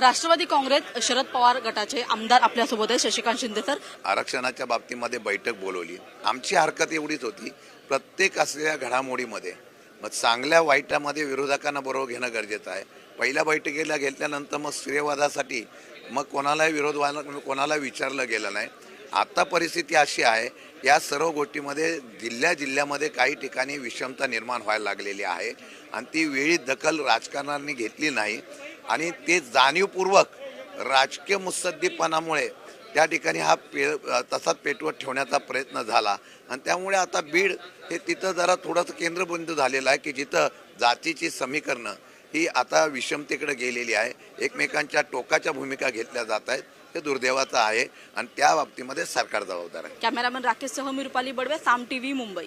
राष्ट्रवादी काँग्रेस शरद पवार गटाचे आमदार आपल्यासोबत आहे शशिकांत शिंदे सर. आरक्षणाच्या बाबतीमध्ये बैठक बोलवली. आमची हरकत एवढीच होती प्रत्येक असलेल्या घडामोडीमध्ये मग चांगल्या वाईटामध्ये विरोधकांना बरोबर घेणं गरजेचं आहे. पहिल्या बैठकीला घेतल्यानंतर मग स्त्रीवादासाठी मग कोणालाही विरोध व्हायला कोणाला विचारलं गेलं नाही. आता परिस्थिती अशी आहे या सर्व गोष्टीमध्ये जिल्ह्या जिल्ह्यामध्ये काही ठिकाणी विषमता निर्माण व्हायला लागलेली आहे. आणि ती वेळी दखल राजकारणांनी घेतली नाही. आणि ते जाणीवपूर्वक राजकीय मुत्सद्दीपणामुळे त्या ठिकाणी हा पे तसाच पेटवत ठेवण्याचा प्रयत्न झाला. आणि त्यामुळे आता बीड हे तिथं जरा थोडंसं केंद्रबिंदू झालेलं आहे की जिथं जातीची समीकरणं ही आता विषमतेकडे गेलेली आहे. एकमेकांच्या टोकाच्या भूमिका घेतल्या जात आहेत. हे दुर्दैवाचं आहे. आणि त्या बाबतीमध्ये सरकार जबाबदार आहे. कॅमेरामॅन राकेशसह मी रुपाली बडवे साम टी व्ही मुंबई.